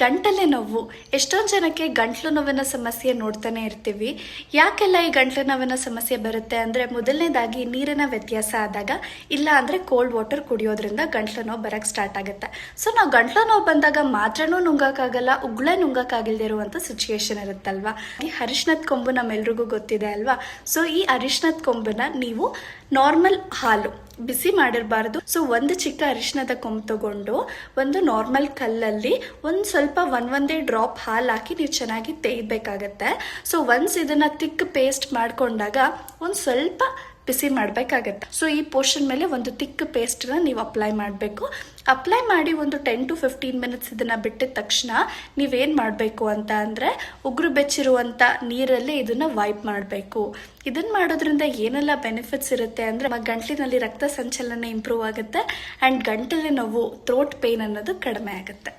ಗಂಟಲೆ ನೋವು. ಎಷ್ಟೊಂದು ಜನಕ್ಕೆ ಗಂಟ್ಲು ನೋವಿನ ಸಮಸ್ಯೆ ನೋಡ್ತಾನೆ ಇರ್ತೀವಿ. ಯಾಕೆಲ್ಲ ಈ ಗಂಟ್ಲು ನೋವಿನ ಸಮಸ್ಯೆ ಬರುತ್ತೆ ಅಂದರೆ ಮೊದಲನೇದಾಗಿ ನೀರಿನ ವ್ಯತ್ಯಾಸ ಆದಾಗ ಇಲ್ಲ ಅಂದರೆ ಕೋಲ್ಡ್ ವಾಟರ್ ಕುಡಿಯೋದ್ರಿಂದ ಗಂಟ್ಲು ನೋವು ಬರೋಕ್ಕೆ ಸ್ಟಾರ್ಟ್ ಆಗುತ್ತೆ. ಸೊ ನಾವು ಗಂಟ್ಲು ನೋವು ಬಂದಾಗ ಮಾತ್ರನೂ ನುಂಗಕ್ಕಾಗಲ್ಲ, ಉಗುಳೇ ನುಂಗಕ್ಕಾಗಿಲ್ದೇ ಇರುವಂಥ ಸಿಚುಯೇಷನ್ ಇರುತ್ತಲ್ವಾ? ಈ ಅರಿಶಿನದ ಕೊಂಬು ನಮ್ಮೆಲ್ರಿಗೂ ಗೊತ್ತಿದೆ ಅಲ್ವಾ? ಸೊ ಈ ಅರಿಶಿನದ ಕೊಂಬನ್ನ ನೀವು ನಾರ್ಮಲ್ ಹಾಲು ಬಿಸಿ ಮಾಡಿರಬಾರ್ದು. ಸೊ ಒಂದು ಚಿಕ್ಕ ಅರಿಶಿನದ ಕೊಂಬು ತಗೊಂಡು ಒಂದು ನಾರ್ಮಲ್ ಕಲ್ಲಲ್ಲಿ ಒಂದು ಸ್ವಲ್ಪ ಒನ್ ಒಂದೇ ಡ್ರಾಪ್ ಹಾಲು ಹಾಕಿ ನೀವು ಚೆನ್ನಾಗಿ ತೆಗಿಬೇಕಾಗತ್ತೆ. ಸೊ ಒನ್ಸ್ ಇದನ್ನ ತಿಕ್ ಪೇಸ್ಟ್ ಮಾಡಿಕೊಂಡಾಗ ಒಂದು ಸ್ವಲ್ಪ ಬಿಸಿ ಮಾಡಬೇಕಾಗತ್ತೆ. ಸೊ ಈ ಪೋರ್ಷನ್ ಮೇಲೆ ಒಂದು ತಿಕ್ ಪೇಸ್ಟ್ನ ನೀವು ಅಪ್ಲೈ ಮಾಡಬೇಕು. ಅಪ್ಲೈ ಮಾಡಿ ಒಂದು ಟೆನ್ ಟು ಫಿಫ್ಟೀನ್ ಮಿನಿಟ್ಸ್ ಇದನ್ನ ಬಿಟ್ಟಿದ ತಕ್ಷಣ ನೀವೇನು ಮಾಡಬೇಕು ಅಂತ ಅಂದರೆ ಉಗುರು ಬೆಚ್ಚಿರುವಂಥ ನೀರಲ್ಲಿ ಇದನ್ನ ವೈಪ್ ಮಾಡಬೇಕು. ಇದನ್ನ ಮಾಡೋದ್ರಿಂದ ಏನೆಲ್ಲ ಬೆನಿಫಿಟ್ಸ್ ಇರುತ್ತೆ ಅಂದರೆ ನಮ್ಮ ಗಂಟ್ಲಿನಲ್ಲಿ ರಕ್ತ ಸಂಚಲನ ಇಂಪ್ರೂವ್ ಆಗುತ್ತೆ ಆ್ಯಂಡ್ ಗಂಟಲಿನ ನೋವು ಥ್ರೋಟ್ ಪೇನ್ ಅನ್ನೋದು ಕಡಿಮೆ ಆಗುತ್ತೆ.